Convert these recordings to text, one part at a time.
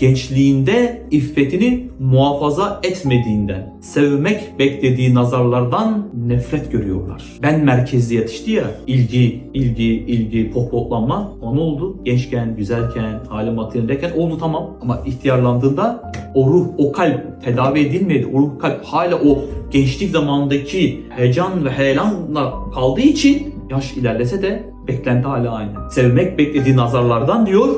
gençliğinde iffetini muhafaza etmediğinden, sevmek beklediği nazarlardan nefret görüyorlar. Ben merkezli yetişti ya, ilgi, ilgi, ilgi, pohpohlanma. O ne oldu? Gençken, güzelken, hali maddindeyken oldu tamam. Ama ihtiyarlandığında o ruh, o kalp tedavi edilmedi. O ruh, kalp hala o gençlik zamanındaki heyecan ve heyelanla kaldığı için yaş ilerlese de beklenti hala aynı. Sevmek beklediği nazarlardan diyor,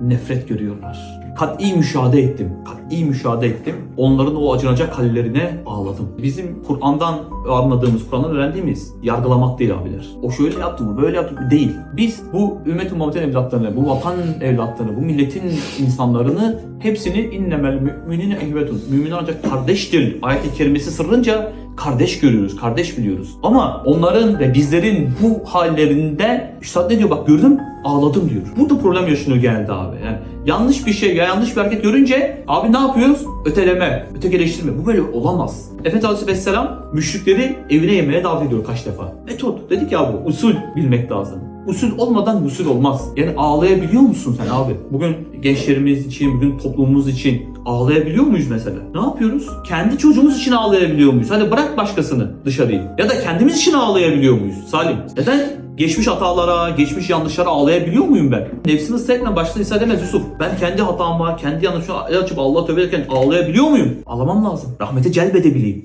nefret görüyorlar. Kat'i müşahede ettim. Kat'i müşahede ettim. Onların o acınacak hallerine ağladım. Bizim Kur'an'dan anladığımız, Kur'an'dan öğrendiğimiz yargılamak değil abiler. O şöyle yaptı mı, böyle yaptı mı değil. Biz bu ümmet-i Muhammed'in evlatlarını, bu vatan evlatlarını, bu milletin insanlarını hepsini innemel müminine ehvetun. Mümin ancak kardeştir. Ayet-i kerimesi sırrınca kardeş görüyoruz, kardeş biliyoruz. Ama onların ve bizlerin bu hallerinde Üstad ne diyor bak gördüm ağladım diyor. Burada problem yaşanıyor genelde abi. Yani yanlış bir şey ya yanlış bir hareket görünce abi ne yapıyoruz? Öteleme, ötekileştirme. Bu böyle olamaz. Efendimiz Aleyhisselam müşrikleri evine yemeğe davet ediyor kaç defa. Metot. Dedik ya abi usul bilmek lazım. Usul olmadan usul olmaz. Yani ağlayabiliyor musun sen abi? Bugün gençlerimiz için, bugün toplumumuz için ağlayabiliyor muyuz mesela? Ne yapıyoruz? Kendi çocuğumuz için ağlayabiliyor muyuz? Hadi bırak başkasını dışarıyı. Ya da kendimiz için ağlayabiliyor muyuz Salim? Neden? Geçmiş hatalara, geçmiş yanlışlara ağlayabiliyor muyum ben? Nefsini ısıtmakla başta ise demez Yusuf. Ben kendi hatama, kendi yanlışıma el açıp Allah'a tövbe ederken ağlayabiliyor muyum? Ağlamam lazım. Rahmete celbedebileyim.